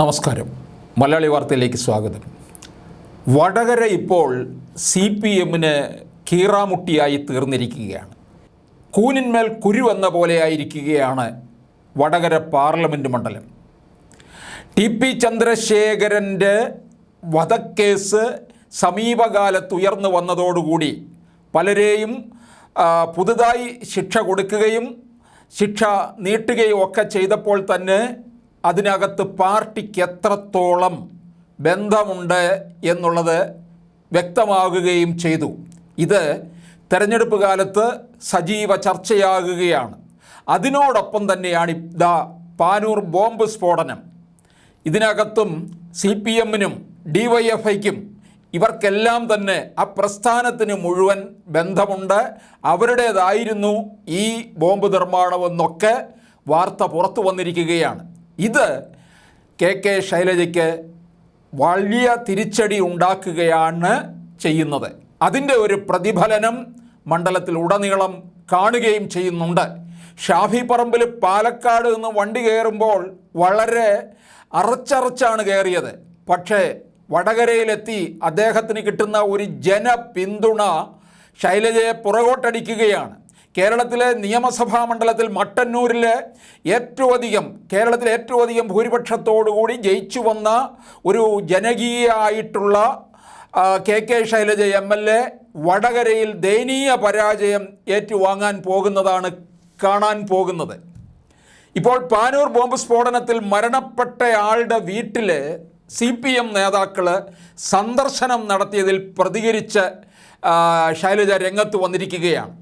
നമസ്കാരം. മലയാളി വാർത്തയിലേക്ക് സ്വാഗതം. വടകര ഇപ്പോൾ സി പി എമ്മിന് കീറാമുട്ടിയായി തീർന്നിരിക്കുകയാണ്. കൂനിന്മേൽ കുരു എന്ന പോലെയായിരിക്കുകയാണ് വടകര പാർലമെന്റ് മണ്ഡലം. ടി പി ചന്ദ്രശേഖരന്റെ വധക്കേസ് സമീപകാലത്ത് ഉയർന്നു വന്നതോടുകൂടി പലരെയും പുതുതായി ശിക്ഷ കൊടുക്കുകയും ശിക്ഷ നീട്ടുകയും ഒക്കെ ചെയ്തപ്പോൾ തന്നെ അതിനകത്ത് പാർട്ടിക്ക് എത്രത്തോളം ബന്ധമുണ്ട് എന്നുള്ളത് വ്യക്തമാകുകയും ചെയ്തു. ഇത് തെരഞ്ഞെടുപ്പ് കാലത്ത് സജീവ ചർച്ചയാകുകയാണ്. അതിനോടൊപ്പം തന്നെയാണ് ദ പാനൂർ ബോംബ് സ്ഫോടനം. ഇതിനകത്തും സി പി എമ്മിനും ഡി വൈ എഫ് ഐക്കും ഇവർക്കെല്ലാം തന്നെ ആ പ്രസ്ഥാനത്തിന് മുഴുവൻ ബന്ധമുണ്ട്. അവരുടേതായിരുന്നു ഈ ബോംബ് നിർമ്മാണമെന്നൊക്കെ വാർത്ത പുറത്തു വന്നിരിക്കുകയാണ്. ഇത് കെ കെ ശൈലജയ്ക്ക് വലിയ തിരിച്ചടി ഉണ്ടാക്കുകയാണ് ചെയ്യുന്നത്. അതിന്റെ ഒരു പ്രതിഫലനം മണ്ഡലത്തിൽ ഉടനീളം കാണുകയും ചെയ്യുന്നുണ്ട്. ഷാഫി പറമ്പിൽ പാലക്കാട് നിന്ന് വണ്ടി കയറുമ്പോൾ വളരെ അറച്ചറച്ചാണ് കയറിയത്. പക്ഷേ വടകരയിലെത്തി അദ്ദേഹത്തിന് കിട്ടുന്ന ഒരു ജനപിന്തുണ ശൈലജയെ പുറകോട്ടടിക്കുകയാണ്. കേരളത്തിലെ നിയമസഭാ മണ്ഡലത്തിൽ മട്ടന്നൂരിൽ ഏറ്റവും അധികം കേരളത്തിലെ ഏറ്റവും അധികം ഭൂരിപക്ഷത്തോടുകൂടി ജയിച്ചു വന്ന ഒരു ജനകീയമായിട്ടുള്ള ആ, K K Shailaja M L A വടകരയിൽ ദയനീയ പരാജയം ഏറ്റുവാങ്ങാൻ പോകുന്നതാണ് കാണാൻ പോകുന്നത്. ഇപ്പോൾ പാനൂർ ബോംബ് സ്ഫോടനത്തിൽ മരണപ്പെട്ടയാളുടെ വീട്ടിൽ സി പി എം നേതാക്കൾ സന്ദർശനം നടത്തിയതിൽ പ്രതികരിച്ച് ശൈലജ രംഗത്ത് വന്നിരിക്കുകയാണ്.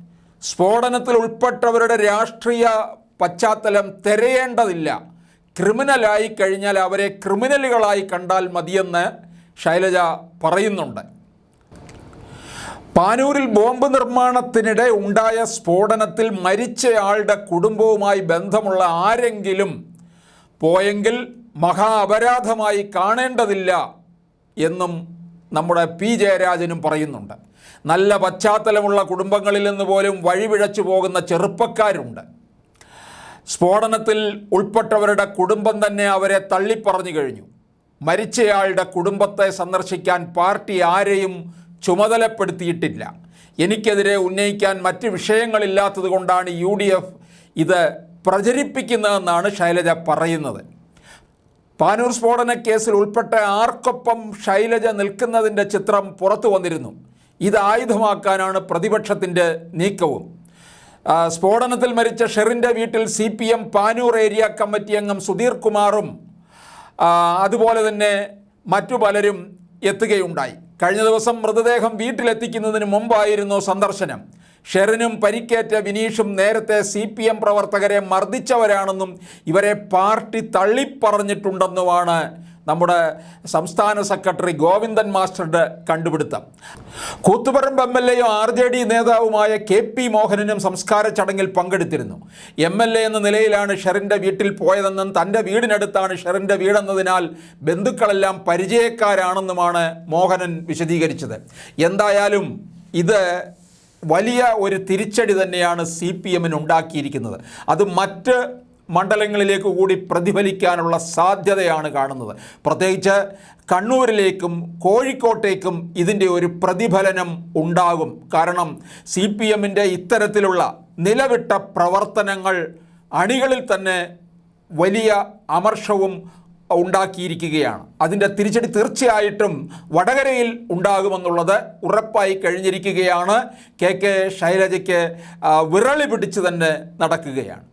സ്ഫോടനത്തിൽ ഉൾപ്പെട്ടവരുടെ രാഷ്ട്രീയ പശ്ചാത്തലം തിരയേണ്ടതില്ല. ക്രിമിനലായി കഴിഞ്ഞാൽ അവരെ ക്രിമിനലുകളായി കണ്ടാൽ മതിയെന്ന് ശൈലജ പറയുന്നുണ്ട്. പാനൂരിൽ ബോംബ് നിർമ്മാണത്തിനിടെ ഉണ്ടായ സ്ഫോടനത്തിൽ മരിച്ചയാളുടെ കുടുംബവുമായി ബന്ധമുള്ള ആരെങ്കിലും പോയെങ്കിൽ മഹാ അപരാധമായി കാണേണ്ടതില്ല എന്നും നമ്മുടെ പി ജയരാജനും പറയുന്നുണ്ട്. നല്ല പശ്ചാത്തലമുള്ള കുടുംബങ്ങളിൽ നിന്ന് പോലും വഴിപിഴച്ചു പോകുന്ന ചെറുപ്പക്കാരുണ്ട്. സ്ഫോടനത്തിൽ ഉൾപ്പെട്ടവരുടെ കുടുംബം തന്നെ അവരെ തള്ളിപ്പറഞ്ഞു കഴിഞ്ഞു. മരിച്ചയാളുടെ കുടുംബത്തെ സന്ദർശിക്കാൻ പാർട്ടി ആരെയും ചുമതലപ്പെടുത്തിയിട്ടില്ല. എനിക്കെതിരെ ഉന്നയിക്കാൻ മറ്റ് വിഷയങ്ങളില്ലാത്തത് കൊണ്ടാണ് യു ഡി എഫ് ഇത് പ്രചരിപ്പിക്കുന്നതെന്നാണ് ശൈലജ പറയുന്നത്. പാനൂർ സ്ഫോടന കേസിൽ ഉൾപ്പെട്ട ആർക്കൊപ്പം ശൈലജ നിൽക്കുന്നതിന്റെ ചിത്രം പുറത്തു വന്നിരുന്നു. ഇത് ആയുധമാക്കാനാണ് പ്രതിപക്ഷത്തിന്റെ നീക്കവും. സ്ഫോടനത്തിൽ മരിച്ച ഷെറിന്റെ വീട്ടിൽ C P M Panoor area committee അംഗം സുധീർ കുമാറും അതുപോലെ തന്നെ മറ്റു പലരും എത്തുകയുണ്ടായി. കഴിഞ്ഞ ദിവസം മൃതദേഹം വീട്ടിലെത്തിക്കുന്നതിന് മുമ്പായിരുന്നു സന്ദർശനം. ഷെറിനും പരിക്കേറ്റ വിനീഷും നേരത്തെ സി പി എം പ്രവർത്തകരെ മർദ്ദിച്ചവരാണെന്നും ഇവരെ പാർട്ടി തള്ളിപ്പറഞ്ഞിട്ടുണ്ടെന്നുമാണ് നമ്മുടെ സംസ്ഥാന സെക്രട്ടറി ഗോവിന്ദൻ മാസ്റ്ററുടെ കണ്ടുപിടുത്തം. കൂത്തുപറമ്പ് എം എൽ എയും ആർ ജെ ഡി നേതാവുമായ കെ പി മോഹനനും സംസ്കാര ചടങ്ങിൽ പങ്കെടുത്തിരുന്നു. എം എൽ എ എന്ന നിലയിലാണ് ഷെറിന്റെ വീട്ടിൽ പോയതെന്നും തന്റെ വീടിനടുത്താണ് ഷെറിന്റെ വീടെന്നതിനാൽ ബന്ധുക്കളെല്ലാം പരിചയക്കാരാണെന്നുമാണ് മോഹനൻ വിശദീകരിച്ചത്. എന്തായാലും ഇത് വലിയ ഒരു തിരിച്ചടി തന്നെയാണ് സി പി എമ്മിന് ഉണ്ടാക്കിയിരിക്കുന്നത്. അത് മറ്റ് മണ്ഡലങ്ങളിലേക്ക് കൂടി പ്രതിഫലിക്കാനുള്ള സാധ്യതയാണ് കാണുന്നത്. പ്രത്യേകിച്ച് കണ്ണൂരിലേക്കും കോഴിക്കോട്ടേക്കും ഇതിന്റെ ഒരു പ്രതിഫലനം ഉണ്ടാകും. കാരണം സി പി എമ്മിന്റെ ഇത്തരത്തിലുള്ള നിലവിട്ട പ്രവർത്തനങ്ങൾ അണികളിൽ തന്നെ വലിയ അമർഷവും ഉണ്ടാക്കിയിരിക്കുകയാണ്. അതിന്റെ തിരിച്ചടി തീർച്ചയായിട്ടും വടകരയിൽ ഉണ്ടാകുമെന്നുള്ളത് ഉറപ്പായി കഴിഞ്ഞിരിക്കുകയാണ്. കെ കെ ശൈലജയ്ക്ക് വിരളി പിടിച്ച് തന്നെ നടക്കുകയാണ്.